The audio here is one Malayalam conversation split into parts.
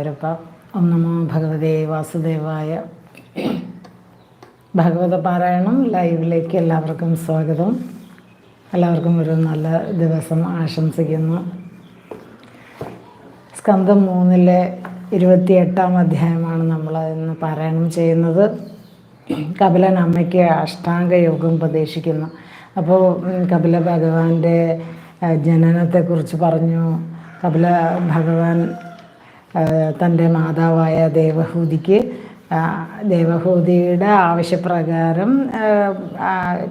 ഗുരുവായൂരപ്പ ഓം നമോ ഭഗവതേ വാസുദേവായ ഭഗവത പാരായണം ലൈവിലേക്ക് എല്ലാവർക്കും സ്വാഗതം. എല്ലാവർക്കും ഒരു നല്ല ദിവസം ആശംസിക്കുന്നു. സ്കന്ധം മൂന്നിലെ ഇരുപത്തിയെട്ടാം അധ്യായമാണ് നമ്മൾ ഇന്ന് പാരായണം ചെയ്യുന്നത്. കപിലൻ അമ്മയ്ക്ക് അഷ്ടാംഗ യോഗം ഉപദേശിക്കുന്നു. അപ്പോൾ കപില ഭഗവാന്റെ ജനനത്തെക്കുറിച്ച് പറഞ്ഞു. കപില ഭഗവാൻ തന്റെ മാതാവായ ദേവഹൂതിക്ക് ദേവഹൂതിയുടെ ആവശ്യപ്രകാരം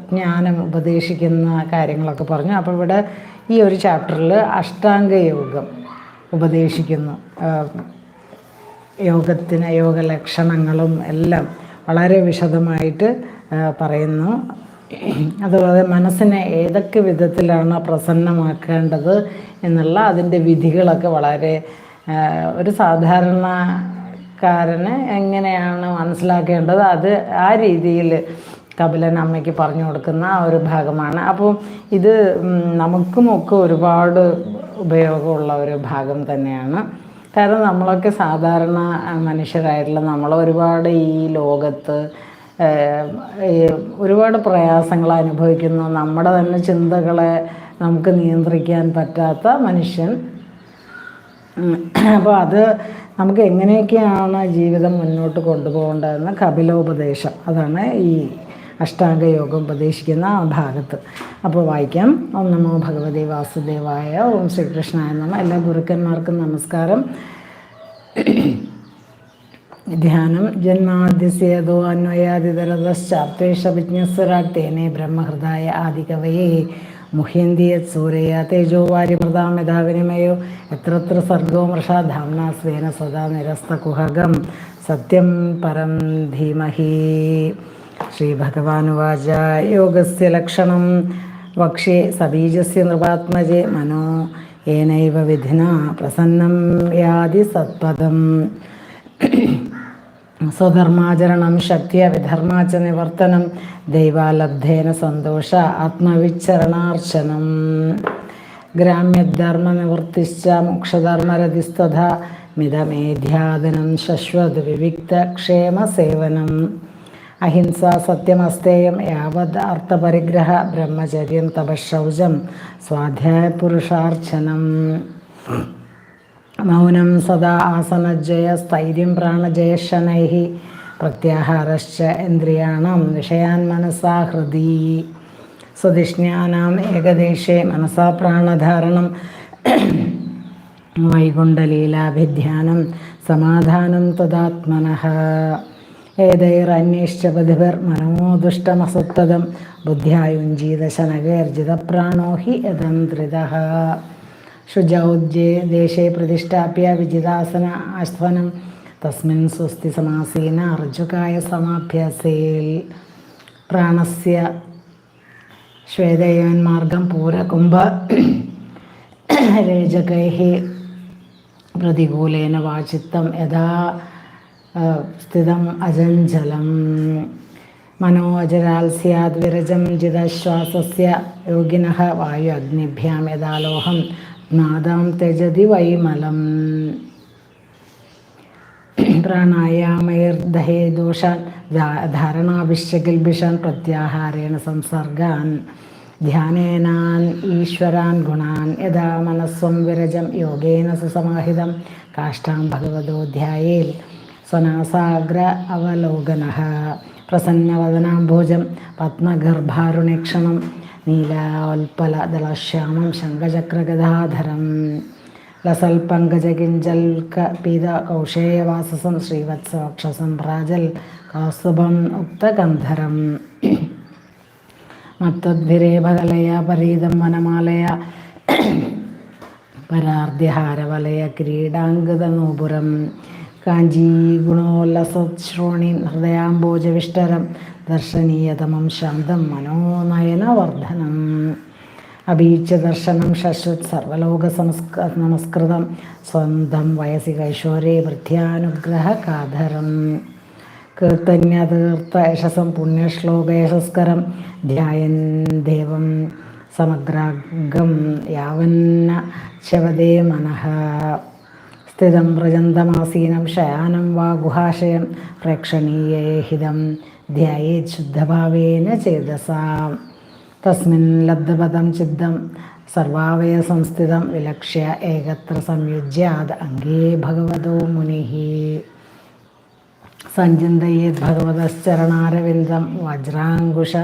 ജ്ഞാനം ഉപദേശിക്കുന്ന കാര്യങ്ങളൊക്കെ പറഞ്ഞു. അപ്പോൾ ഇവിടെ ഈ ഒരു ചാപ്റ്ററിൽ അഷ്ടാംഗയോഗം ഉപദേശിക്കുന്നു. യോഗത്തിന് യോഗലക്ഷണങ്ങളും എല്ലാം വളരെ വിശദമായിട്ട് പറയുന്നു. അതുപോലെ മനസ്സിനെ ഏതൊക്കെ വിധത്തിലാണ് പ്രസന്നമാക്കേണ്ടത് എന്നുള്ള അതിന്റെ വിധികളൊക്കെ വളരെ ഒരു സാധാരണക്കാരന് എങ്ങനെയാണ് മനസ്സിലാക്കേണ്ടത്? അത് ആ രീതിയിൽ കപിലൻ അമ്മയ്ക്ക് പറഞ്ഞു കൊടുക്കുന്ന ആ ഒരു ഭാഗമാണ്. അപ്പോൾ ഇത് നമുക്കുമൊക്കെ ഒരുപാട് ഉപയോഗമുള്ള ഒരു ഭാഗം തന്നെയാണ്. കാരണം നമ്മളൊക്കെ സാധാരണ മനുഷ്യരായിട്ടുള്ള നമ്മൾ ഒരുപാട് ഈ ലോകത്ത് ഒരുപാട് പ്രയാസങ്ങൾ അനുഭവിക്കുന്നു. നമ്മുടെ തന്നെ ചിന്തകളെ നമുക്ക് നിയന്ത്രിക്കാൻ പറ്റാത്ത മനുഷ്യൻ അപ്പോൾ അത് നമുക്ക് എങ്ങനെയൊക്കെയാണ് ജീവിതം മുന്നോട്ട് കൊണ്ടുപോകേണ്ടതെന്ന് കപിലോപദേശം. അതാണ് ഈ അഷ്ടാംഗ യോഗം ഉപദേശിക്കുന്ന ആ ഭാഗത്ത്. അപ്പോൾ വായിക്കാം. ഓം നമോ ഭഗവതി വാസുദേവായ ഓം ശ്രീകൃഷ്ണായ നമ. എല്ലാ ഗുരുക്കന്മാർക്കും നമസ്കാരം. ധ്യാനം ജന്മാദ്യസ്യേതോ അന്വയാതിതരതശ്ചാപ്തേഷ വിജ്ഞസ്വരാട്ടേനെ ബ്രഹ്മഹൃദായ ആദികവയെ. മുഹ്യന്തിയത് സൂരയ തേജോ വാരിമൃതാം യഥാ വിനിമയോ എത്രത്ര സർഗോ മൃഷാ ധാംന സ്വേന സദാ നിരസ്തകുഹകം സത്യം പരം ധീമഹി. ശ്രീഭഗവാനുവാച യോഗസ്യ ലക്ഷണം. വക്ഷേ സബീജസ്യ നൃപാത്മജേ മനോ. ഏനൈവ വിധിന പ്രസന്നം യാതി സത്പദം. സ്വധർമാചരണം ശക്തിയ വിധർമാച്ച നിവർത്തനം ദൈവാലബ്ധേന സന്തോഷ ആത്മവിച്ചരണാർച്ചനം ഗ്രാമ്യധർമ്മനിവൃത്തിശ്ച മോക്ഷധർമ്മരതിസ്തഥ മിതമേധ്യാദനം ശശ്വത് വിവിക്ത ക്ഷേമസേവനം. അഹിംസ സത്യമസ്തേയം യാവത് അർത്ഥപരിഗ്രഹ ബ്രഹ്മചര്യം തപശൗചം സ്വാധ്യായപുരുഷാർച്ചനം. മൗനം സദാ ആസനജയ സ്ഥൈര്യം പ്രാണജയശനൈ പ്രത്യാഹാരശ്ച ഇന്ദ്രിയാണം വിഷയാൻ മനസാ ഹൃദി. സ്വതിഷ്ഞാനാം ഏകദേശേ മനസാ പ്രാണധാരണം. വൈകുണ്ഠലീലാഭിധ്യാനം സമാധാനം തദാത്മന. തദാത്മനഃ ഏതൈരന്വേഷിച്ച പതിഭിർ മനമോദുഷ്ടമസത്തതം ബുദ്ധ്യായുഞ്ജീതശനകേർജിതപ്രാണോ ഹി യതന്ത്രിതഃ ശുചൗജ്യേ ദേശേ പ്രതിഷ്ഠാപ്യ വിജിതാസന ആശ്വനം. തസ്മിൻ സ്വസ്തി സമാസീന അർജുകായ സമാഭ്യാസേൽ പ്രാണസ്യ ശ്വേതയോന്മാർഗം പൂരകുംഭ രേജകൈ പ്രതികൂലേന വാചിത്തം യഥാ സ്ഥിതം അജഞ്ചലം മനോജരാൽ സ്യാദ് വിരജം ജിതശ്വാസസ്യ യോഗിനഃ വായു അഗ്നിഭ്യാം യഥാലോഹം നാദാം തെജതി വൈമലം. പ്രാണായാമൈർദഹേ ദോഷാൻ ധാരണാഭിഷകിൽഭിഷാൻ പ്രത്യാഹാരേണ സംസർഗാൻ. ധ്യാനേനാൻ ഈശ്വരാൻ ഗുണാൻ യഥാ മനസ്വം വിരജം യോഗേന സുസമാഹിതം. കാഷ്ടാം ഭഗവതോധ്യായേൽ സ്വനാസാഗ്ര അവലോകന. പ്രസന്നവദനാംഭോജം പത്മഗർഭാരുണീക്ഷണം. നീലോൽപലദളശ്യാമം ശങ്കചക്രഗദാധരം ലസൽപങ്കജകിഞ്ചൽക പീത കൗശേയവാസസം ശ്രീവത്സവക്ഷസം പ്രാജൽ കൗസ്തുഭം ഉക്തഗന്ധരം മത്തദ്ഭിരേഭകലയ പരീതം വനമാലയ പരാർദ്ധ്യഹാരവലയ ക്രീഡാംഗതനൂപുരം കാഞ്ചീഗുണോല്ലസശ്രോണി ഹൃദയാംബോജവിഷ്ടരം ദർശനീയതമം ശാന്തം മനോനയനവർദ്ധനം. അഭീച്ച ദർശനം ശശ്വത് സർവലോക സംസ്ക നമസ്കൃതം. സ്വന്തം വയസി കൈശോരെ വൃദ്ധ്യാനുഗ്രഹ കാതരം. കീർത്തന്യതീർത്ഥ യശസം പുണ്യശ്ലോകയശസ്കരം ധ്യായൻ ദേവം സമഗ്രാഗം യാവന്ന ശവദേ മനഃ. സ്ഥിതം വ്രജന്തമാസീനം ശയാനം വാ ഗുഹാശയം. പ്രേക്ഷണീയേഹിതം ധ്യായേത് ശുദ്ധഭാവേന ചേതസാം തസ്മിൻ ലബ്ധപദം ചിദ്ധം സർവാവയ സംസ്ഥിതം വിലക്ഷ്യ ഏകത്ര സംയുജ്യാത് അംഗേ ഭഗവതോ മുനി സഞ്ചിന്തയേത് ഭഗവതശ്ചരണാരവിന്ദം. വജ്രാങ്കുശ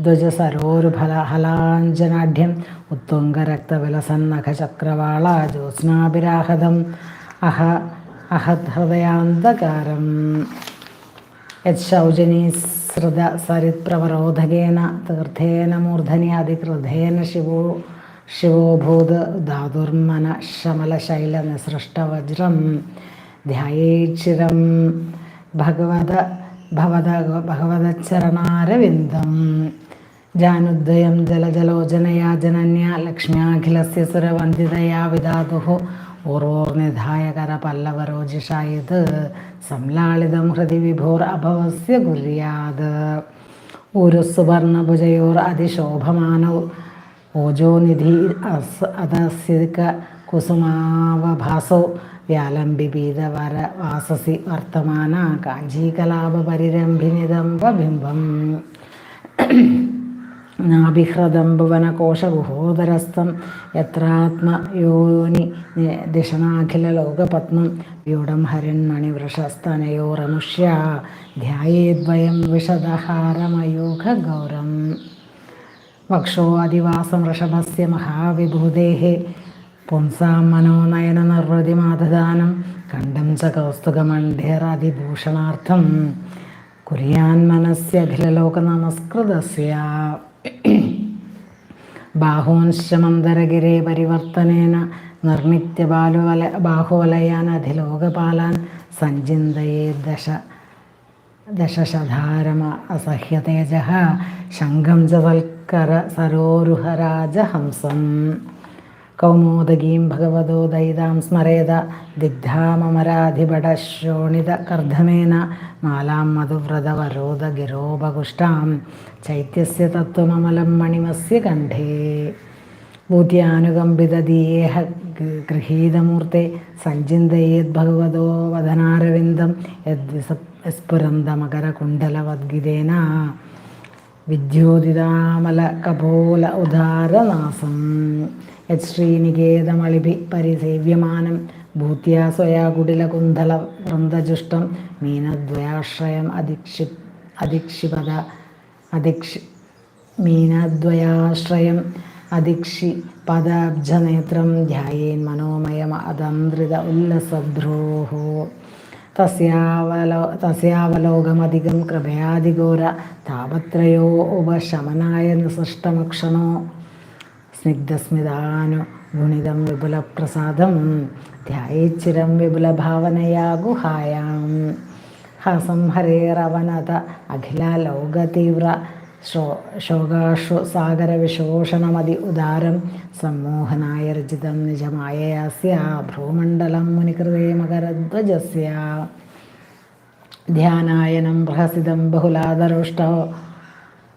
ധ്വജസരോരുഫല ഹലാഞ്ജനാഢ്യം ഉത്തുംഗരക്തവിലസന്നഖചക്രവാള ജ്യോത്സ്നാഭിരാഹതം. അഹ അഹദ്ഹൃദയാന്തകാരം യൗജനീസൃത സരിത്പ്രവരോധകേന തീർത്ഥേന മൂർധനി അധികൃതേന ശിവോ ശിവോഭൂത് ധാതുർമന ശമലശൈല നിസൃഷ്ടവജ്രം ധ്യായേച്ചിരം ഭഗവത ഭവത ഭഗവതചരണാരവിന്ദം ജാനുദ്വയം ജലജലോചനയാ ജനന്യ ലക്ഷ്മ്യാഖിലസ്യ സുരവന്ദിതയാ വിദാതുः പൂർവോർനിധായ കരപല്ലവരോജിഷായത് സംലാളിതം ഹൃദി വിഭോർ അഭവസ്യ കുര്യാത് ഒരു സുവർണഭുജയോർ അതിശോഭമാനൗ ഓജോനിധി അസ് അദസ്യക കുസുമാവഭാസോ വ്യാലംബിപീതവര വാസസി വർത്തമാന കാഞ്ചീകലാപരിരംഭിനിദംബിംബം നാഭിഹൃദം ഭുവനകോശഗുഹോദരസ്ഥം യത്രാത്മയോനി ദിഷണാഖിലലോകപത്മം വ്യൂഢം ഹരൺമണിവൃഷസ്തനയോരമുഷ്യ ധ്യായേദ്വയം വിശദഹാരമയൂഖഗൗരം വക്ഷോ അധിവാസം വൃഷഭസ്യ മഹാവിഭൂതേः പുംസാം മനോനയന നിർവൃതിമാതദാനം കണ്ഠം ച കൗസ്തുകമണ്ഡ്യരതിഭൂഷണാർത്ഥം കുര്യാൻ മനസ്യഖിലലോകനമസ്കൃതസ്യ ബാഹൂൻശ്ചമന്തരഗിരേ പരിവർത്തനേന നിർമ്മിത്യ ബാലുവല ബാഹുവലയാൻ അധിലോകപാലാൻ സഞ്ചിന്തയേ ദശ ദശശധാരമ അസഹ്യതേജ ശംഖം ച സരോരുഹരാജഹംസം. കൗമോദഗീം ഭഗവതോ ദൈതാം സ്മരേത ദിഗ്ധാമമരാധിപടശോണിത കർദ്ധമേന മാലാം മധുവ്രതവരോധ ഗിരോപകുഷ്ടാം ചൈത്യസ്യ തത്വമമലം മണിമസ്യ കണ്ഠേ. ഭൂത്യാനുകമ്പിതദീയേഹ ഗൃഹീതമൂർത്തെ സഞ്ചിന്തയേത് ഭഗവതോ വദനാരവിന്ദം യദ്വിസ്ഫുരന്തമകരകുണ്ഡലവദ്ഗിതേന വിദ്യോതിതാമല കപോല ഉദാരനാസം. യത് ശ്രീനികേതമളിഭി പരിസേവ്യമാനം ഭൂത്യാ സ്വയാ കുടിലകുന്തല വൃന്ദജുഷ്ടം മീനദ്വയാശ്രയം അധിക്ഷി അധിക്ഷിപത അധിക്ഷി മീനദ്വയാശ്രയം അധിക്ഷി പദാബ്ജനേത്രം ധ്യായേൻ മനോമയം അതന്ത്രിത ഉല്ലസദ്രോ തസ്യാവലോ തസ്യാവലോകമധികം കൃപയാധിഘോര താപത്രയോ ഉപശമനായ നിസൃഷ്ടമക്ഷണോ സ്നിഗ്ധസ്മിതാനു ഗുണിതം വിപുലപ്രസാദം ധ്യായേച്ചിരം വിപുലഭാവനയാ ഗുഹായാം. ഹസംഹരേരവനത അഖില ലോകതീവ്ര ശോ ശോകാഷു സാഗരവിശോഷണമതി ഉദാരം. സമ്മോഹനായ രചിതം നിജമായയാസ്യ ഭ്രൂമണ്ഡലം മുനികൃതേ മകരധ്വജസ്യ. ധ്യാനായനം പ്രഹസിതം ബഹുലാദരുഷ്ടോ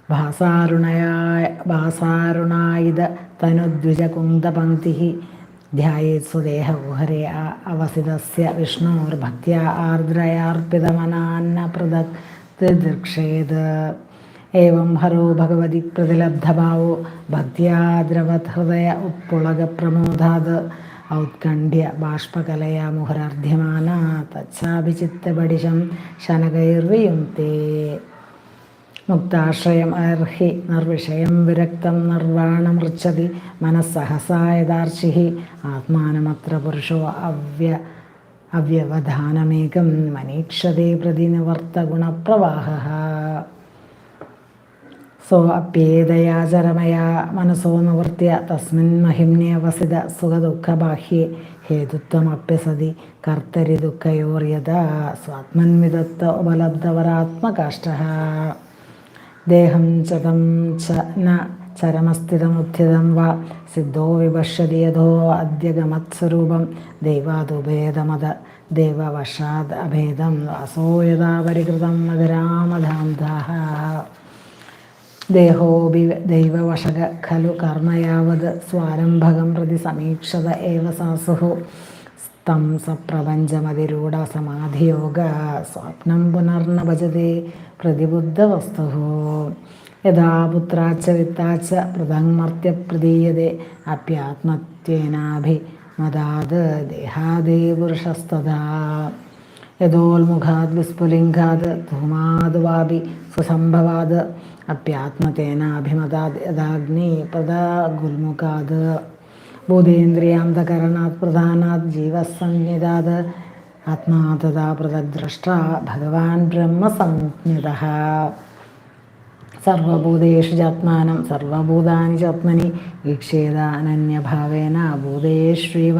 ഭാസാരുണയായ ഭാസാരുണായിത തനുദ്വിജകുന്ദപങ്ക്തി ധ്യായേത് സ്വദേഹകുഹരെ അവസിതസ്യ വിഷ്ണോർഭക്ത്യാ ആർദ്രയാർപ്പിതമനാന്നപൃഥക് ഏവം ഹരോ ഭഗവതി പ്രതിലബ്ധഭാവോ ഭക്തിയാ ഉപ്പുളക പ്രമോദാത് ഔത്കണ്ഠ്യ ബാഷ്പകലയാ മുഹുരർധ്യമാന തച്ചാഭിചിത്തപടിശം ശനകൈർവിയുക്തേ മുക്താശ്രയം അർഹി നിർവിഷയം വിരക്തം നിർവാണമൃച്ഛതി മനസ്സഹസായദാർശിഹി ആത്മാനമത്ര പുരുഷോ അവ്യ അവ്യവധാനമേകം മനീക്ഷതേ പ്രതിനിവർത്ത ഗുണപ്രവാഹ സോ അപ്യേതയാചരമയാ മനസോ നിവർത്തിയ തസ്മിൻ മഹിമ്ന്യവസിത സുഖദുഃഖബാഹ്യേ ഹേതുത്വമപ്യസതി കർത്തരി ദുഃഖയോർയത സ്വാത്മന്വിദത്ത ഉപലബ്ധവരാത്മകാഷ്ട. ദേഹം ചതം ച ന ചരമസ്ഥിതമുത്ഥിതം വ സിദ്ധോ വിപശ്യതി യഥോ അദ്യഗമത്സ്വരൂപം ദൈവാദുഭേദമത ദൈവവശാദ് അഭേദം വാസോ യഥാ പരികൃതം മധുരാമധാന്താः ദേഹോപി ദൈവവശക ഖലു കർമ്മയാവത് സ്വാരംഭകം പ്രതി സമീക്ഷത ഏവ സാസുः തം സപ്രപഞ്ചമതിരൂഢ സമാധിയോഗ സ്വപ്നം പുനർന്ന ഭജതി പ്രതിബുദ്ധവസ്തു യഥാ പുത്രാച്ച വിത്താച്ച പൃഥങ്മർത്യ പ്രതീയതേ അപ്യാത്മത്വേനാഭിമതാത് ദേഹാദേ പുരുഷസ്തഥാ യഥോൽമുഖാത് വിസ്ഫുലിംഗാത് ധൂമാത് വാപി സുസംഭവാത് അപ്യാത്മതേനാഭിമതാത് യഥാഗ്നി പ്രദാഗുൽമുഖാത് ഭൂതേന്ദ്രിയാന്തകരണാത് പ്രധാനാത് ജീവസംജ്ഞിതാത്. ആത്മാതഥാ പൃഥദ്രഷ്ട ഭഗവാൻ ബ്രഹ്മസംജ്ഞിത. സർവഭൂതേഷു ചാത്മാനം സർവഭൂതാനി ചാത്മനി വീക്ഷേത അനന്യഭാവേന ഭൂതേഷ്വൈവ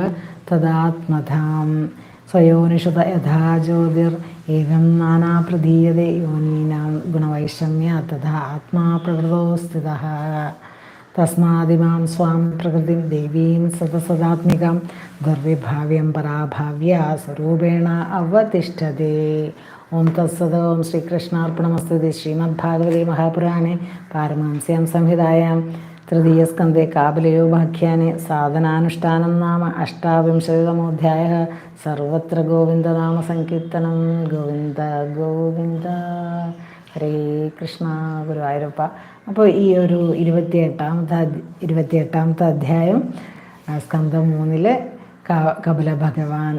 തദാത്മധാം. സ്വയോനിഷത യഥാ ജ്യോതിർ ഏകം നാനാ പ്രതീയതേ യോനീനാം ഗുണവൈഷമ്യ തഥാ ആത്മാ പ്രകൃതോ സ്ഥിത. തസ്മാദിമാം സ്വാം പ്രകൃതിം ദേവീം സദസദാത്മികം ദുർവിഭാവ്യം പരാഭാവ്യ സ്വരൂപേണ അവതിഷ്ഠതേ. ഓം തത്സത് ഓം ശ്രീകൃഷ്ണാർപ്പണമസ്തുതി. ശ്രീമദ്ഭാഗവതി മഹാപുരാണെ പാരമഹംസ്യാം സംഹിതായാം തൃതീയസ്കന്ധെ കാബലയോപാഖ്യാനെ സാധനാനുഷ്ഠാനം നാമ അഷ്ടാവിംശതിതമോധ്യായ. സർവത്ര ഗോവിന്ദനാമ സങ്കീർത്തനം ഗോവിന്ദ ഗോവിന്ദ. ഹരേ കൃഷ്ണ. ഗുരുവായൂരപ്പ. അപ്പോൾ ഈ ഒരു ഇരുപത്തിയെട്ടാമത്തെ ഇരുപത്തിയെട്ടാമത്തെ അധ്യായം സ്കന്ധം മൂന്നിൽ കപില ഭഗവാൻ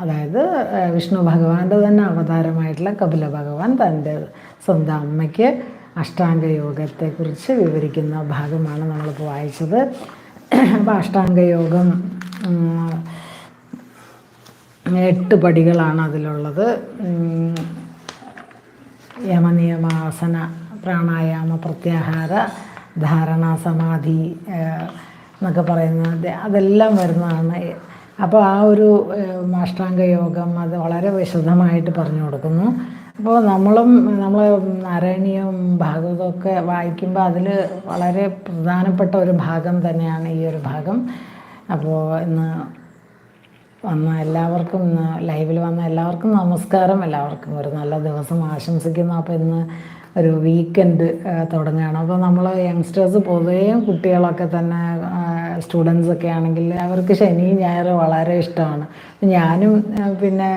അതായത് വിഷ്ണു ഭഗവാന്റെ തന്നെ അവതാരമായിട്ടുള്ള കപില ഭഗവാൻ തന്റെ സ്വന്തം അമ്മയ്ക്ക് അഷ്ടാംഗ യോഗത്തെക്കുറിച്ച് വിവരിക്കുന്ന ഭാഗമാണ് നമ്മളിപ്പോൾ വായിച്ചത്. അപ്പോൾ അഷ്ടാംഗ യോഗം എട്ട് പടികളാണ് അതിലുള്ളത്. യമനിയമാസന പ്രാണായാമ പ്രത്യാഹാര ധാരണ സമാധി എന്നൊക്കെ പറയുന്നത് അതെല്ലാം വരുന്നതാണ്. അപ്പോൾ ആ ഒരു മാഷ്ടാംഗ യോഗം അത് വളരെ വിശദമായിട്ട് പറഞ്ഞു കൊടുക്കുന്നു. അപ്പോൾ നമ്മളും നമ്മൾ നാരായണീയവും ഭാഗവതവും ഒക്കെ വായിക്കുമ്പോൾ അതിൽ വളരെ പ്രധാനപ്പെട്ട ഒരു ഭാഗം തന്നെയാണ് ഈ ഒരു ഭാഗം. അപ്പോൾ ഇന്ന് വന്ന എല്ലാവർക്കും ഇന്ന് ലൈവിൽ വന്ന എല്ലാവർക്കും നമസ്കാരം. എല്ലാവർക്കും ഒരു നല്ല ദിവസം ആശംസിക്കുന്നു. അപ്പോൾ ഇന്ന് ഒരു വീക്കെൻഡ് തുടങ്ങുകയാണ്. അപ്പോൾ നമ്മൾ യങ്സ്റ്റേഴ്സ് പൊതുവേ കുട്ടികളൊക്കെ തന്നെ സ്റ്റുഡൻസ് ഒക്കെ ആണെങ്കിൽ അവർക്ക് ശനി ഞായർ വളരെ ഇഷ്ടമാണ്. ഞാനും പിന്നെ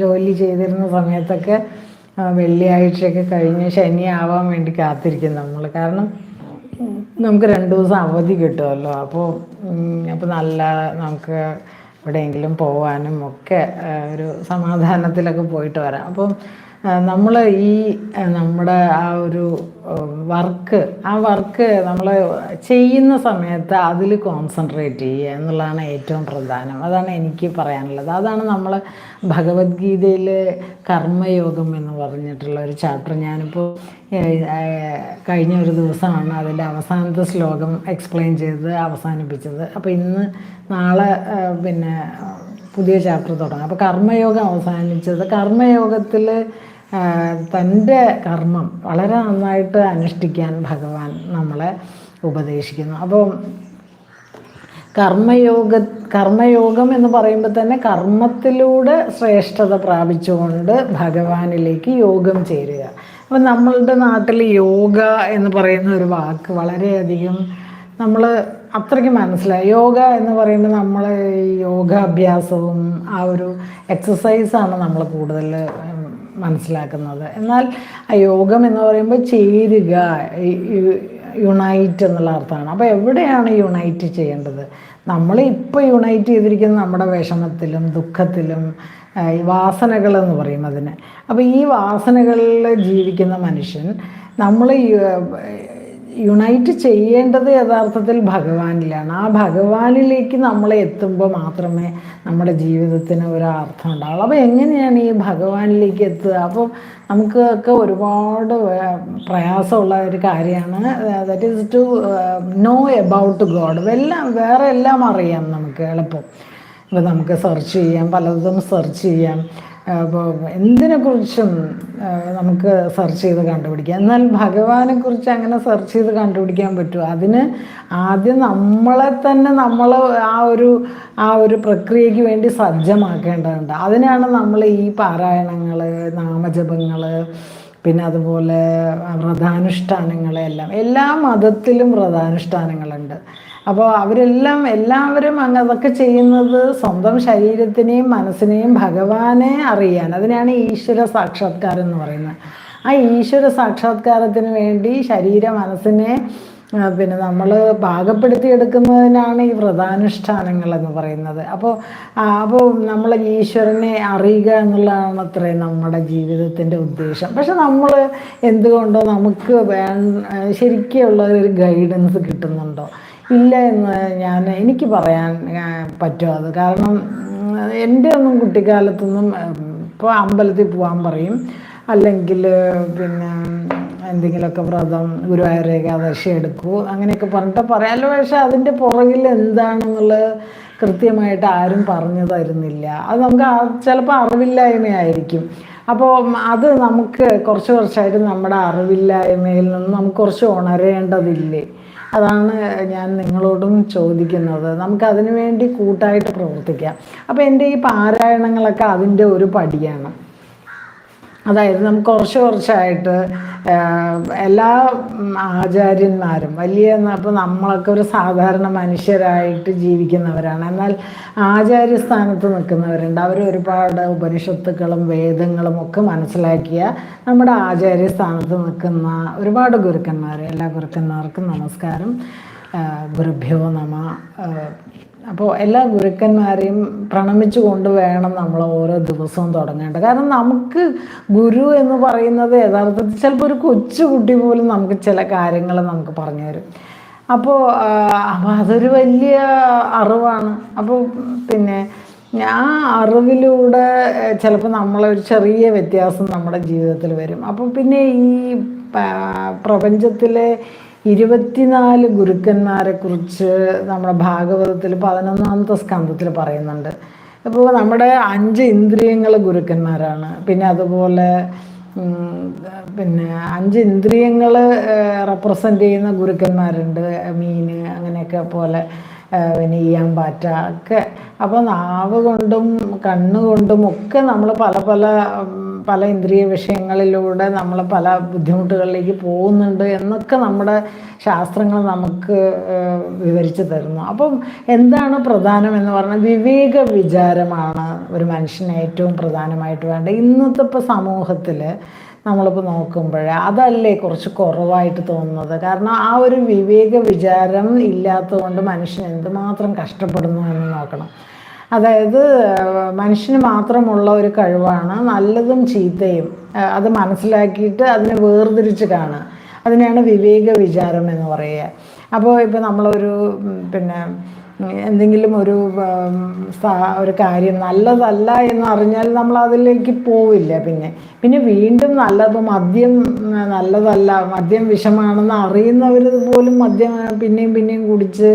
ജോലി ചെയ്തിരുന്ന സമയത്തൊക്കെ വെള്ളിയാഴ്ചയൊക്കെ കഴിഞ്ഞ് ശനി ആവാൻ വേണ്ടി കാത്തിരിക്കും നമ്മൾ കാരണം നമുക്ക് രണ്ട് ദിവസം അവധി കിട്ടുമല്ലോ അപ്പോൾ അപ്പോൾ നല്ല നമുക്ക് എവിടെയെങ്കിലും പോവാനും ഒക്കെ ഒരു സമാധാനത്തിലൊക്കെ പോയിട്ട് വരാം. അപ്പം നമ്മൾ ഈ നമ്മുടെ ആ ഒരു വർക്ക് ആ വർക്ക് നമ്മൾ ചെയ്യുന്ന സമയത്ത് അതിൽ കോൺസെൻട്രേറ്റ് ചെയ്യുക എന്നുള്ളതാണ് ഏറ്റവും പ്രധാനം. അതാണ് എനിക്ക് പറയാനുള്ളത്. അതാണ് നമ്മൾ ഭഗവത്ഗീതയിൽ കർമ്മയോഗം എന്ന് പറഞ്ഞിട്ടുള്ള ഒരു ചാപ്റ്റർ ഞാനിപ്പോൾ കഴിഞ്ഞ ഒരു ദിവസമാണ് അതിന്റെ അവസാനത്തെ ശ്ലോകം എക്സ്പ്ലെയിൻ ചെയ്ത് അവസാനിപ്പിച്ചത്. അപ്പോൾ ഇന്ന് നാളെ പിന്നെ പുതിയ ചാപ്റ്റർ തുടങ്ങാം. അപ്പോൾ കർമ്മയോഗം അവസാനിച്ചത് കർമ്മയോഗത്തിൽ തന്റെ കർമ്മം വളരെ നന്നായിട്ട് അനുഷ്ഠിക്കാൻ ഭഗവാൻ നമ്മളെ ഉപദേശിക്കുന്നു. അപ്പം കർമ്മയോഗ കർമ്മയോഗം എന്ന് പറയുമ്പോൾ തന്നെ കർമ്മത്തിലൂടെ ശ്രേഷ്ഠത പ്രാപിച്ചുകൊണ്ട് ഭഗവാനിലേക്ക് യോഗം ചേരുക. അപ്പം നമ്മളുടെ നാട്ടിൽ യോഗ എന്ന് പറയുന്ന ഒരു വാക്ക് വളരെയധികം നമ്മൾ അത്രയ്ക്ക് മനസ്സിലായി. യോഗ എന്ന് പറയുമ്പോൾ നമ്മൾ യോഗാഭ്യാസവും ആ ഒരു എക്സസൈസാണ് നമ്മൾ കൂടുതൽ മനസ്സിലാക്കുന്നത്. എന്നാൽ യോഗം എന്ന് പറയുമ്പോൾ ചേരുക യുണൈറ്റ് എന്നുള്ള അർത്ഥമാണ്. അപ്പോൾ എവിടെയാണ് യുണൈറ്റ് ചെയ്യേണ്ടത്? നമ്മൾ ഇപ്പോൾ യുണൈറ്റ് ചെയ്തിരിക്കുന്നത് നമ്മുടെ വിഷമത്തിലും ദുഃഖത്തിലും വാസനകൾ എന്ന് പറയും അതിന്. അപ്പോൾ ഈ വാസനകളിൽ ജീവിക്കുന്ന മനുഷ്യൻ നമ്മൾ യുണൈറ്റ് ചെയ്യേണ്ടത് യഥാർത്ഥത്തിൽ ഭഗവാനിലാണ്. ആ ഭഗവാനിലേക്ക് നമ്മൾ എത്തുമ്പോൾ മാത്രമേ നമ്മുടെ ജീവിതത്തിന് ഒരു അർത്ഥം ഉണ്ടാവുള്ളൂ. അപ്പോൾ എങ്ങനെയാണ് ഈ ഭഗവാനിലേക്ക് എത്തുക? അപ്പം നമുക്കൊക്കെ ഒരുപാട് പ്രയാസമുള്ള ഒരു കാര്യമാണ്. That is to know about God എല്ലാം വേറെ എല്ലാം അറിയാം നമുക്ക് എളുപ്പം. ഇപ്പം നമുക്ക് സെർച്ച് ചെയ്യാം പലതും സെർച്ച് ചെയ്യാം. അപ്പോൾ എന്തിനെക്കുറിച്ചും നമുക്ക് സെർച്ച് ചെയ്ത് കണ്ടുപിടിക്കാം. എന്നാൽ ഭഗവാനെക്കുറിച്ച് അങ്ങനെ സെർച്ച് ചെയ്ത് കണ്ടുപിടിക്കാൻ പറ്റുമോ? അതിന് ആദ്യം നമ്മളെ തന്നെ നമ്മൾ ആ ഒരു ആ ഒരു പ്രക്രിയയ്ക്ക് വേണ്ടി സജ്ജമാക്കേണ്ടതുണ്ട്. അതിനാണ് നമ്മൾ ഈ പാരായണങ്ങൾ നാമജപങ്ങൾ പിന്നെ അതുപോലെ വ്രതാനുഷ്ഠാനങ്ങളെല്ലാം. എല്ലാ മതത്തിലും വ്രതാനുഷ്ഠാനങ്ങളുണ്ട്. അപ്പോൾ അവരെല്ലാം എല്ലാവരും അങ്ങ് അതൊക്കെ ചെയ്യുന്നത് സ്വന്തം ശരീരത്തിനെയും മനസ്സിനെയും ഭഗവാനെ അറിയാൻ. അതിനാണ് ഈശ്വര സാക്ഷാത്കാരം എന്ന് പറയുന്നത്. ആ ഈശ്വര സാക്ഷാത്കാരത്തിന് വേണ്ടി ശരീര മനസ്സിനെ പിന്നെ നമ്മൾ പാകപ്പെടുത്തിയെടുക്കുന്നതിനാണ് ഈ വ്രതാനുഷ്ഠാനങ്ങൾ എന്ന് പറയുന്നത്. അപ്പോൾ അപ്പോൾ നമ്മൾ ഈശ്വരനെ അറിയുക എന്നുള്ളതാണ് അത്രയും നമ്മുടെ ജീവിതത്തിന്റെ ഉദ്ദേശം. പക്ഷെ നമ്മൾ എന്തുകൊണ്ടോ നമുക്ക് വേ ശരിക്കുള്ള ഒരു ഗൈഡൻസ് കിട്ടുന്നുണ്ടോ? ഇല്ല എന്ന് ഞാൻ എനിക്ക് പറയാൻ പറ്റും അത്? കാരണം എന്റെ ഒന്നും കുട്ടിക്കാലത്തൊന്നും ഇപ്പോൾ അമ്പലത്തിൽ പോകാൻ പറയും. അല്ലെങ്കിൽ പിന്നെ എന്തെങ്കിലുമൊക്കെ വ്രതം ഗുരുവായൂർ ഏകാദശി എടുക്കൂ അങ്ങനെയൊക്കെ പറഞ്ഞിട്ട് പറയാമല്ലോ പക്ഷെ അതിന്റെ പുറകിൽ എന്താണെന്നുള്ളത് കൃത്യമായിട്ട് ആരും പറഞ്ഞു തരുന്നില്ല. അത് നമുക്ക് ചിലപ്പോൾ അറിവില്ലായ്മയായിരിക്കും. അപ്പോൾ അത് നമുക്ക് കുറച്ച് കുറച്ചായിട്ട് നമ്മുടെ അറിവില്ലായ്മയിൽ നിന്ന് നമുക്ക് കുറച്ച് ഉണരേണ്ടതില്ലേ? അതാണ് ഞാൻ നിങ്ങളോടും ചോദിക്കുന്നത്. നമുക്ക് അതിനു വേണ്ടി കൂട്ടായിട്ട് പ്രവർത്തിക്കാം. അപ്പോൾ എന്റെ ഈ പാരായണങ്ങളൊക്കെ അതിന്റെ ഒരു പടിയാണ്. അതായത് നമുക്ക് കുറച്ച് കുറച്ചായിട്ട് എല്ലാ ആചാര്യന്മാരും വലിയ അപ്പോൾ നമ്മളൊക്കെ ഒരു സാധാരണ മനുഷ്യരായിട്ട് ജീവിക്കുന്നവരാണ്. എന്നാൽ ആചാര്യ ആചാര്യസ്ഥാനത്ത് നിൽക്കുന്നവരുണ്ട്. അവർ ഒരുപാട് ഉപനിഷത്തുക്കളും വേദങ്ങളും ഒക്കെ മനസ്സിലാക്കിയ നമ്മുടെ ആചാര്യ ആചാര്യസ്ഥാനത്ത് നിൽക്കുന്ന ഒരുപാട് ഗുരുക്കന്മാർ എല്ലാ ഗുരുക്കന്മാർക്കും നമസ്കാരം. ഗുരുഭ്യോ നമ അപ്പോൾ എല്ലാ ഗുരുക്കന്മാരെയും പ്രണമിച്ചുകൊണ്ട് വേണം നമ്മൾ ഓരോ ദിവസവും തുടങ്ങേണ്ടത്. കാരണം നമുക്ക് ഗുരു എന്ന് പറയുന്നത് യഥാർത്ഥത്തിൽ ചിലപ്പോൾ ഒരു കൊച്ചുകുട്ടി പോലും നമുക്ക് ചില കാര്യങ്ങൾ നമുക്ക് പറഞ്ഞു തരും. അപ്പോൾ അപ്പോൾ അതൊരു വലിയ അറിവാണ്. അപ്പോൾ പിന്നെ ആ അറിവിലൂടെ ചിലപ്പോൾ ഒരു ചെറിയ വ്യത്യാസം നമ്മുടെ ജീവിതത്തിൽ വരും. അപ്പോൾ പിന്നെ ഈ പ്രപഞ്ചത്തിലെ ഇരുപത്തിനാല് ഗുരുക്കന്മാരെ കുറിച്ച് നമ്മുടെ ഭാഗവതത്തിൽ പതിനൊന്നാമത്തെ സ്കന്ധത്തിൽ പറയുന്നുണ്ട്. ഇപ്പോൾ നമ്മുടെ അഞ്ച് ഇന്ദ്രിയങ്ങൾ ഗുരുക്കന്മാരാണ്. പിന്നെ അതുപോലെ പിന്നെ അഞ്ച് ഇന്ദ്രിയങ്ങൾ റെപ്രസെന്റ് ചെയ്യുന്ന ഗുരുക്കന്മാരുണ്ട്. മീൻ അങ്ങനെയൊക്കെ പോലെ പിന്നെ ഈയാൻ പാറ്റ ഒക്കെ. അപ്പോൾ നാവ് കൊണ്ടും കണ്ണുകൊണ്ടും ഒക്കെ നമ്മൾ പല പല പല ഇന്ദ്രിയ വിഷയങ്ങളിലൂടെ നമ്മൾ പല ബുദ്ധിമുട്ടുകളിലേക്ക് പോകുന്നുണ്ട് എന്നൊക്കെ നമ്മുടെ ശാസ്ത്രങ്ങൾ നമുക്ക് വിവരിച്ചു തരുന്നു. അപ്പം എന്താണ് പ്രധാനം എന്ന് പറഞ്ഞാൽ വിവേക വിചാരമാണ് ഒരു മനുഷ്യന് ഏറ്റവും പ്രധാനമായിട്ട് വേണ്ടത്. ഇന്നത്തെ ഇപ്പോൾ സമൂഹത്തിൽ നമ്മളിപ്പോൾ നോക്കുമ്പോൾ അതല്ലേ കുറച്ച് കുറവായിട്ട് തോന്നുന്നത്? കാരണം ആ ഒരു വിവേക വിചാരം ഇല്ലാത്തതുകൊണ്ട് മനുഷ്യൻ എന്തുമാത്രം കഷ്ടപ്പെടുന്നു എന്ന് നോക്കണം. അതായത് മനുഷ്യന് മാത്രമുള്ള ഒരു കഴിവാണ് നല്ലതും ചീത്തയും. അത് മനസ്സിലാക്കിയിട്ട് അതിനെ വേർതിരിച്ച് കാണുക. അതിനെയാണ് വിവേക വിചാരം എന്ന് പറയുക. അപ്പോൾ ഇപ്പോൾ നമ്മളൊരു പിന്നെ എന്തെങ്കിലും ഒരു ഒരു കാര്യം നല്ലതല്ല എന്ന് അറിഞ്ഞാൽ നമ്മൾ അതിലേക്ക് പോവില്ല പിന്നെ. പിന്നെ വീണ്ടും നല്ലത് മദ്യം നല്ലതല്ല മദ്യം വിഷമാണെന്ന് അറിയുന്നവർ പോലും മദ്യം പിന്നെയും പിന്നെയും കുടിച്ച്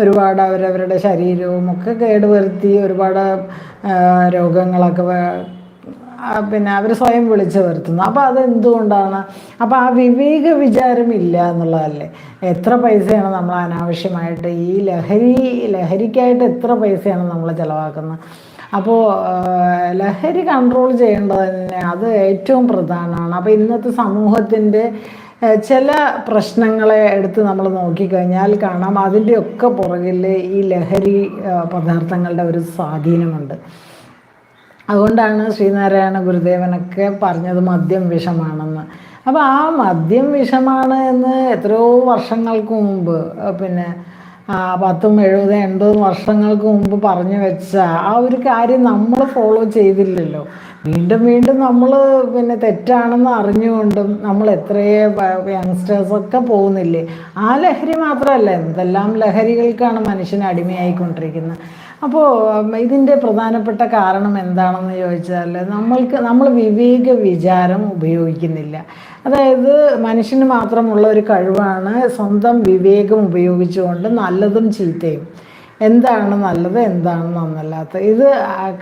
ഒരുപാട് അവരവരുടെ ശരീരവും ഒക്കെ കേടുവരുത്തി ഒരുപാട് രോഗങ്ങളൊക്കെ പിന്നെ അവർ സ്വയം വിളിച്ചു വരുത്തുന്നു. അപ്പോൾ അതെന്തുകൊണ്ടാണ്? അപ്പോൾ ആ വിവേക വിചാരം ഇല്ല എന്നുള്ളതല്ലേ. എത്ര പൈസയാണ് നമ്മൾ അനാവശ്യമായിട്ട് ഈ ലഹരി ലഹരിക്കായിട്ട് എത്ര പൈസയാണ് നമ്മൾ ചിലവാക്കുന്നത്? അപ്പോൾ ലഹരി കൺട്രോൾ ചെയ്യേണ്ടത് തന്നെ അത് ഏറ്റവും പ്രധാനമാണ്. അപ്പോൾ ഇന്നത്തെ സമൂഹത്തിന്റെ ചില പ്രശ്നങ്ങളെ എടുത്ത് നമ്മൾ നോക്കിക്കഴിഞ്ഞാൽ കാണാം അതിന്റെയൊക്കെ പുറകിൽ ഈ ലഹരി പദാർത്ഥങ്ങളുടെ ഒരു സ്വാധീനമുണ്ട്. അതുകൊണ്ടാണ് ശ്രീനാരായണ ഗുരുദേവനൊക്കെ പറഞ്ഞത് മദ്യം വിഷമാണെന്ന്. അപ്പോൾ ആ മദ്യം വിഷമാണ് എന്ന് എത്രയോ വർഷങ്ങൾക്ക് മുമ്പ് പിന്നെ പത്തും എഴുപതും എൺപതും വർഷങ്ങൾക്ക് മുമ്പ് പറഞ്ഞു വെച്ച ആ ഒരു കാര്യം നമ്മൾ ഫോളോ ചെയ്തില്ലല്ലോ. വീണ്ടും വീണ്ടും നമ്മൾ പിന്നെ തെറ്റാണെന്ന് അറിഞ്ഞുകൊണ്ടും നമ്മൾ എത്രയേ യങ്സ്റ്റേഴ്സൊക്കെ പോകുന്നില്ലേ? ആ ലഹരി മാത്രമല്ല എന്തെല്ലാം ലഹരികൾക്കാണ് മനുഷ്യൻ അടിമയായിക്കൊണ്ടിരിക്കുന്നത്. അപ്പോൾ ഇതിന്റെ പ്രധാനപ്പെട്ട കാരണം എന്താണെന്ന് ചോദിച്ചാൽ നമ്മൾക്ക് നമ്മൾ വിവേക വിചാരം ഉപയോഗിക്കുന്നില്ല. അതായത് മനുഷ്യന് മാത്രമുള്ള ഒരു കഴിവാണ് സ്വന്തം വിവേകം ഉപയോഗിച്ചുകൊണ്ട് നല്ലതും ചീത്തയും. എന്താണ് നല്ലത് എന്താണ് നന്നല്ലാത്ത. ഇത്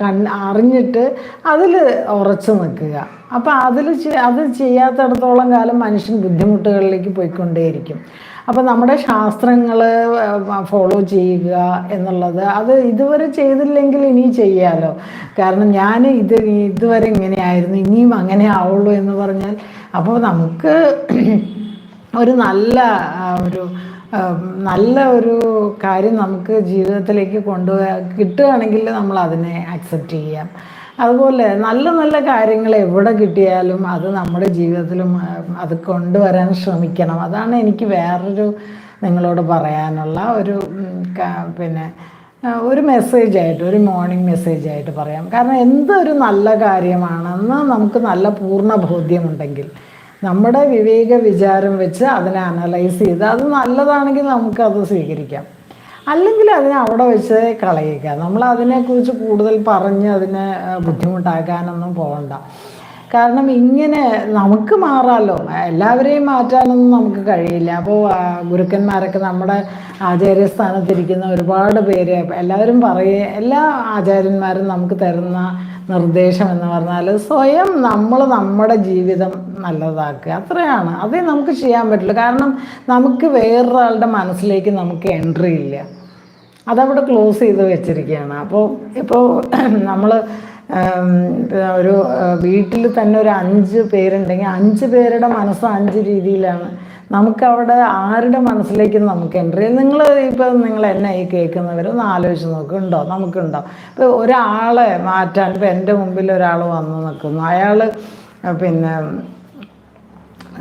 കൺ അറിഞ്ഞിട്ട് അതിൽ ഉറച്ചു നിൽക്കുക. അപ്പോൾ അതിൽ അത് ചെയ്യാത്തിടത്തോളം കാലം മനുഷ്യൻ ബുദ്ധിമുട്ടുകളിലേക്ക് പോയിക്കൊണ്ടേയിരിക്കും. അപ്പോൾ നമ്മുടെ ശാസ്ത്രങ്ങൾ ഫോളോ ചെയ്യുക എന്നുള്ളത് അത് ഇതുവരെ ചെയ്തില്ലെങ്കിൽ ഇനി ചെയ്യാലോ. കാരണം ഞാൻ ഇത് ഇതുവരെ ഇങ്ങനെയായിരുന്നു ഇനിയും അങ്ങനെ ആവുള്ളൂ എന്ന് പറഞ്ഞാൽ അപ്പോൾ നമുക്ക് ഒരു നല്ല ഒരു നല്ല ഒരു കാര്യം നമുക്ക് ജീവിതത്തിലേക്ക് കൊണ്ടുപോയി കിട്ടുകയാണെങ്കിൽ നമ്മൾ അതിനെ അക്സെപ്റ്റ് ചെയ്യാം. അതുപോലെ നല്ല നല്ല കാര്യങ്ങൾ എവിടെ കിട്ടിയാലും അത് നമ്മുടെ ജീവിതത്തിലും അത് കൊണ്ടുവരാൻ ശ്രമിക്കണം. അതാണ് എനിക്ക് വേറൊരു നിങ്ങളോട് പറയാനുള്ള ഒരു പിന്നെ ഒരു മെസ്സേജ് ആയിട്ട് ഒരു മോർണിംഗ് മെസ്സേജ് ആയിട്ട് പറയാം. കാരണം എന്തൊരു നല്ല കാര്യമാണെന്ന് നമുക്ക് നല്ല പൂർണ ബോധ്യമുണ്ടെങ്കിൽ നമ്മുടെ വിവേക വിചാരം വെച്ച് അതിനെ അനലൈസ് ചെയ്ത് അത് നല്ലതാണെങ്കിൽ നമുക്കത് സ്വീകരിക്കാം. അല്ലെങ്കിൽ അതിനെ അവിടെ വെച്ച് കളയുക. നമ്മൾ അതിനെക്കുറിച്ച് കൂടുതൽ പറഞ്ഞ് അതിനെ ബുദ്ധിമുട്ടാക്കാനൊന്നും പോകണ്ട. കാരണം ഇങ്ങനെ നമുക്ക് മാറാമല്ലോ എല്ലാവരെയും മാറ്റാനൊന്നും നമുക്ക് കഴിയില്ല. അപ്പോൾ ഗുരുക്കന്മാരൊക്കെ നമ്മുടെ ആചാര്യസ്ഥാനത്തിരിക്കുന്ന ഒരുപാട് പേര് എല്ലാവരും പറയുക എല്ലാ ആചാര്യന്മാരും നമുക്ക് തരുന്ന നിർദ്ദേശം എന്ന് പറഞ്ഞാൽ സ്വയം നമ്മൾ നമ്മുടെ ജീവിതം നല്ലതാക്കുക. അത്രയാണ്. അതേ നമുക്ക് ചെയ്യാൻ പറ്റുള്ളൂ. കാരണം നമുക്ക് വേറൊരാളുടെ മനസ്സിലേക്ക് നമുക്ക് എൻട്രി ഇല്ല. അതവിടെ ക്ലോസ് ചെയ്ത് വെച്ചിരിക്കുകയാണ്. അപ്പോൾ ഇപ്പോൾ നമ്മൾ ഒരു വീട്ടിൽ തന്നെ ഒരു അഞ്ച് പേരുണ്ടെങ്കിൽ അഞ്ച് പേരുടെ മനസ്സ് അഞ്ച് രീതിയിലാണ് നമുക്കവിടെ ആരുടെ മനസ്സിലേക്ക് നമുക്ക് എൻട്രി നിങ്ങൾ ഇപ്പം നിങ്ങൾ എന്നെ ഈ കേൾക്കുന്നവരൊന്ന് ആലോചിച്ച് നോക്കുന്നുണ്ടോ? നമുക്കുണ്ടോ? ഇപ്പോൾ ഒരാളെ മാറ്റാൻ ഇപ്പോൾ എന്റെ മുമ്പിൽ ഒരാൾ വന്ന് നിൽക്കുന്നു. അയാൾ പിന്നെ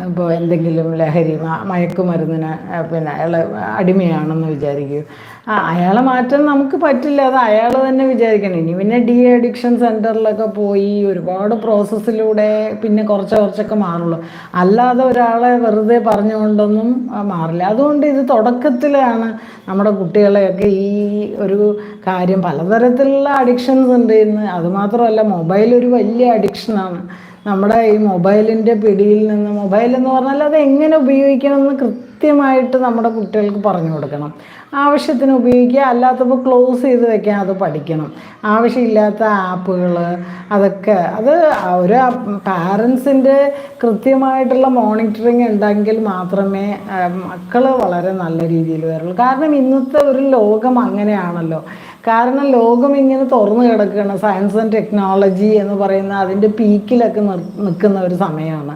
ഇപ്പോൾ എന്തെങ്കിലും ലഹരി മയക്കുമരുന്നിന് പിന്നെ അയാൾ അടിമയാണെന്ന് വിചാരിക്കും. ആ അയാളെ മാറ്റാൻ നമുക്ക് പറ്റില്ല. അത് അയാൾ തന്നെ വിചാരിക്കണം. ഇനി പിന്നെ ഡി അഡിക്ഷൻ സെന്ററിലൊക്കെ പോയി ഒരുപാട് പ്രോസസ്സിലൂടെ പിന്നെ കുറച്ച് കുറച്ചൊക്കെ മാറുള്ളൂ. അല്ലാതെ ഒരാളെ വെറുതെ പറഞ്ഞുകൊണ്ടൊന്നും മാറില്ല. അതുകൊണ്ട് ഇത് തുടക്കത്തിലാണ് നമ്മുടെ കുട്ടികളെയൊക്കെ ഈ ഒരു കാര്യം. പലതരത്തിലുള്ള അഡിക്ഷൻസ് ഉണ്ട് ഇന്ന്. അതുമാത്രമല്ല മൊബൈൽ ഒരു വലിയ അഡിക്ഷനാണ് നമ്മുടെ ഈ മൊബൈലിന്റെ പിടിയിൽ നിന്ന് മൊബൈൽ എന്ന് പറഞ്ഞാൽ അത് എങ്ങനെ ഉപയോഗിക്കണം ഉപയോഗിക്കണമെന്ന് കൃത്യമായിട്ട് നമ്മുടെ കുട്ടികൾക്ക് പറഞ്ഞു കൊടുക്കണം. ആവശ്യത്തിന് ഉപയോഗിക്കുക അല്ലാത്തപ്പോൾ ക്ലോസ് ചെയ്ത് വെക്കാൻ അത് പഠിക്കണം. ആവശ്യമില്ലാത്ത ആപ്പുകൾ അതൊക്കെ. അത് ഒരു പാരൻസിന്റെ കൃത്യമായിട്ടുള്ള മോണിറ്ററിങ് ഉണ്ടെങ്കിൽ മാത്രമേ മക്കൾ വളരെ നല്ല രീതിയിൽ വരുള്ളൂ കാരണം ഇന്നത്തെ ഒരു ലോകം അങ്ങനെയാണല്ലോ. കാരണം ലോകം ഇങ്ങനെ തുറന്നു കിടക്കുകയാണ്. സയൻസ് ആൻഡ് ടെക്നോളജി എന്ന് പറയുന്ന അതിന്റെ പീക്കിലൊക്കെ നിൽക്കുന്ന ഒരു സമയമാണ്.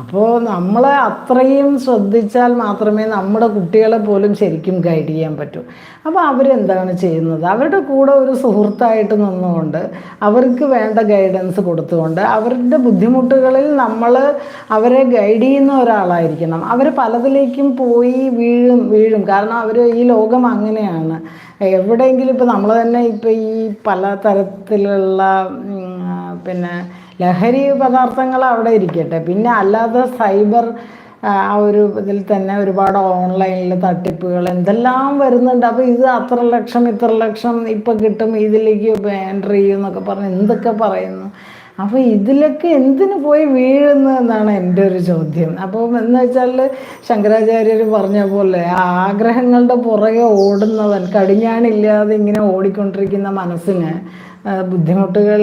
അപ്പോൾ നമ്മൾ അത്രയും ശ്രദ്ധിച്ചാൽ മാത്രമേ നമ്മുടെ കുട്ടികളെ പോലും ശരിക്കും ഗൈഡ് ചെയ്യാൻ പറ്റൂ. അപ്പോൾ അവരെന്താണ് ചെയ്യുന്നത്? അവരുടെ കൂടെ ഒരു സുഹൃത്തായിട്ട് നിന്നുകൊണ്ട് അവർക്ക് വേണ്ട ഗൈഡൻസ് കൊടുത്തുകൊണ്ട് അവരുടെ ബുദ്ധിമുട്ടുകളിൽ നമ്മൾ അവരെ ഗൈഡ് ചെയ്യുന്ന ഒരാളായിരിക്കണം. അവർ പലതിലേക്കും പോയി വീഴും വീഴും. കാരണം അവർ ഈ ലോകം അങ്ങനെയാണ്. എവിടെയെങ്കിലും ഇപ്പോൾ നമ്മൾ തന്നെ ഇപ്പോൾ ഈ പല തരത്തിലുള്ള പിന്നെ ലഹരി പദാർത്ഥങ്ങൾ അവിടെ ഇരിക്കട്ടെ. പിന്നെ അല്ലാതെ സൈബർ ആ ഒരു ഇതിൽ തന്നെ ഒരുപാട് ഓൺലൈനിൽ തട്ടിപ്പുകൾ എന്തെല്ലാം വരുന്നുണ്ട്. അപ്പോൾ ഇത് അത്ര ലക്ഷം ഇത്ര ലക്ഷം ഇപ്പം കിട്ടും ഇതിലേക്ക് എൻട്രി ചെയ്യും എന്നൊക്കെ പറഞ്ഞ് എന്തൊക്കെ പറയുന്നു. അപ്പോൾ ഇതിലൊക്കെ എന്തിനു പോയി വീഴുന്നു എന്നാണ് എന്റെ ഒരു ചോദ്യം. അപ്പോൾ എന്ന് വെച്ചാൽ ശങ്കരാചാര്യർ പറഞ്ഞ പോലെ ആഗ്രഹങ്ങളുടെ പുറകെ ഓടുന്നവൻ കടിഞ്ഞാണില്ലാതെ ഇങ്ങനെ ഓടിക്കൊണ്ടിരിക്കുന്ന മനസ്സിന് ബുദ്ധിമുട്ടുകൾ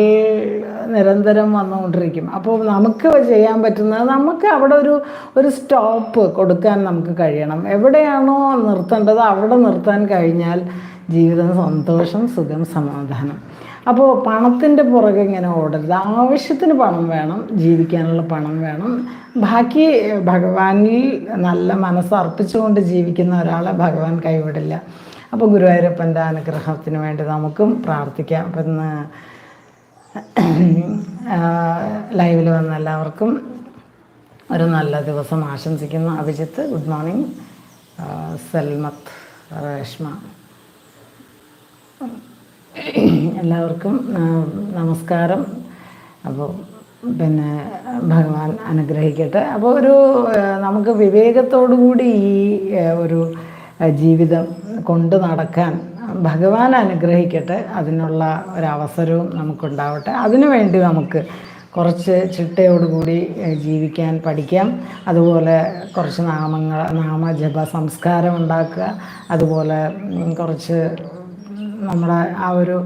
നിരന്തരം വന്നുകൊണ്ടിരിക്കും. അപ്പോൾ നമുക്ക് ചെയ്യാൻ പറ്റുന്നത് നമുക്ക് അവിടെ ഒരു ഒരു സ്റ്റോപ്പ് കൊടുക്കാൻ നമുക്ക് കഴിയണം. എവിടെയാണോ നിർത്തേണ്ടത് അവിടെ നിർത്താൻ കഴിഞ്ഞാൽ ജീവിതം സന്തോഷം സുഖം സമാധാനം. അപ്പോൾ പണത്തിന്റെ പുറകെ ഇങ്ങനെ ഓടരുത്. ആവശ്യത്തിന് പണം വേണം ജീവിക്കാനുള്ള പണം വേണം. ബാക്കി ഭഗവാനിൽ നല്ല മനസ്സർപ്പിച്ചുകൊണ്ട് ജീവിക്കുന്ന ഒരാളെ ഭഗവാൻ കൈവിടില്ല. അപ്പോൾ ഗുരുവായൂരപ്പന്റെ അനുഗ്രഹത്തിന് വേണ്ടി നമുക്കും പ്രാർത്ഥിക്കാം. അപ്പം ഇന്ന് ലൈവിൽ വന്ന എല്ലാവർക്കും ഒരു നല്ല ദിവസം ആശംസിക്കുന്നു. Abhijith good morning. Salmath Reshma. എല്ലാവർക്കും നമസ്കാരം. അപ്പോൾ പിന്നെ ഭഗവാൻ അനുഗ്രഹിക്കട്ടെ. അപ്പോൾ ഒരു നമുക്ക് വിവേകത്തോടു കൂടി ഈ ഒരു ജീവിതം കൊണ്ട് നടക്കാൻ ഭഗവാൻ അനുഗ്രഹിക്കട്ടെ. അതിനുള്ള ഒരവസരവും നമുക്കുണ്ടാവട്ടെ. അതിനുവേണ്ടി നമുക്ക് കുറച്ച് ചിട്ടയോടുകൂടി ജീവിക്കാൻ പഠിക്കാം. അതുപോലെ കുറച്ച് നാമങ്ങൾ നാമജപ സംസ്കാരം ഉണ്ടാക്കുക. അതുപോലെ കുറച്ച് നമ്മുടെ ആ ഒരു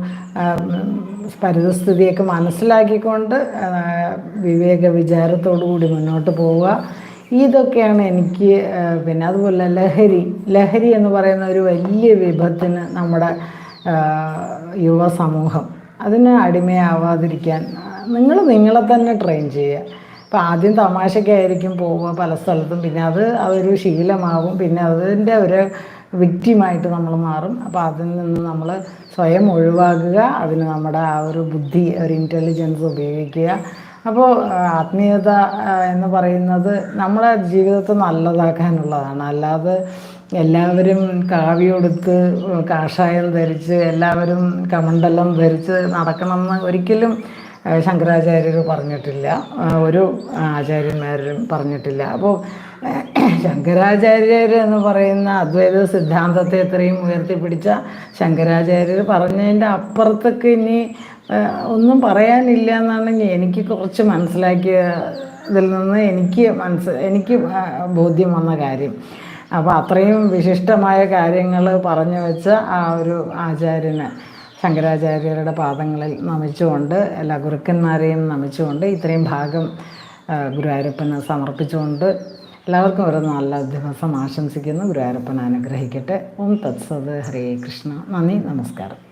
പരിതസ്ഥിതിയൊക്കെ മനസ്സിലാക്കിക്കൊണ്ട് വിവേക വിചാരത്തോടു കൂടി മുന്നോട്ട് പോവുക. ഇതൊക്കെയാണ് എനിക്ക് പിന്നെ അതുപോലെ ലഹരി. ലഹരി എന്ന് പറയുന്ന ഒരു വലിയ വിഭത്തിന് നമ്മുടെ യുവ സമൂഹം അതിന് അടിമയാവാതിരിക്കാൻ നിങ്ങൾ നിങ്ങളെ തന്നെ ട്രെയിൻ ചെയ്യുക. അപ്പം ആദ്യം തമാശയ്ക്കായിരിക്കും പോവുക പല സ്ഥലത്തും പിന്നെ അത് അതൊരു ശീലമാകും പിന്നെ അതിന്റെ ഒരു വിക്റ്റിമായിട്ട് നമ്മൾ മാറും. അപ്പോൾ അതിൽ നിന്ന് നമ്മൾ സ്വയം ഒഴിവാക്കുക അതിന് നമ്മുടെ ആ ഒരു ബുദ്ധി ഒരു ഇന്റലിജൻസ് ഉപയോഗിക്കുക. അപ്പോൾ ആത്മീയത എന്ന് പറയുന്നത് നമ്മളെ ജീവിതത്തെ നല്ലതാക്കാനുള്ളതാണ്. അല്ലാതെ എല്ലാവരും കാവ്യൊടുത്ത് കാഷായം ധരിച്ച് എല്ലാവരും കമണ്ടലം ധരിച്ച് നടക്കണമെന്ന് ഒരിക്കലും ശങ്കരാചാര്യർ പറഞ്ഞിട്ടില്ല. ഒരു ആചാര്യന്മാരും പറഞ്ഞിട്ടില്ല. അപ്പോൾ ശങ്കരാചാര്യർ എന്ന് പറയുന്ന അദ്വൈത സിദ്ധാന്തത്തെ ഇത്രയും ഉയർത്തിപ്പിടിച്ച ശങ്കരാചാര്യർ പറഞ്ഞതിന്റെ അപ്പുറത്തേക്ക് ഇനി ഒന്നും പറയാനില്ല എന്നാണ് എനിക്ക് കുറച്ച് മനസ്സിലാക്കിയ ഇതിൽ നിന്ന് എനിക്ക് മനസ്സ് എനിക്ക് ബോധ്യം വന്ന കാര്യം. അപ്പോൾ അത്രയും വിശിഷ്ടമായ കാര്യങ്ങൾ പറഞ്ഞു വെച്ച ആ ഒരു ആചാര്യന് ശങ്കരാചാര്യരുടെ പാദങ്ങളിൽ നമിച്ചുകൊണ്ട് എല്ലാ ഗുരുക്കന്മാരെയും നമിച്ചുകൊണ്ട് ഇത്രയും ഭാഗം ഗുരുവായൂരപ്പന് സമർപ്പിച്ചുകൊണ്ട് എല്ലാവർക്കും ഒരു നല്ല ദിവസം ആശംസിക്കുന്നു. ഗുരുവായൂരപ്പൻ അനുഗ്രഹിക്കട്ടെ. ഓം തത്സത്. ഹരേ കൃഷ്ണ. നന്ദി. നമസ്കാരം.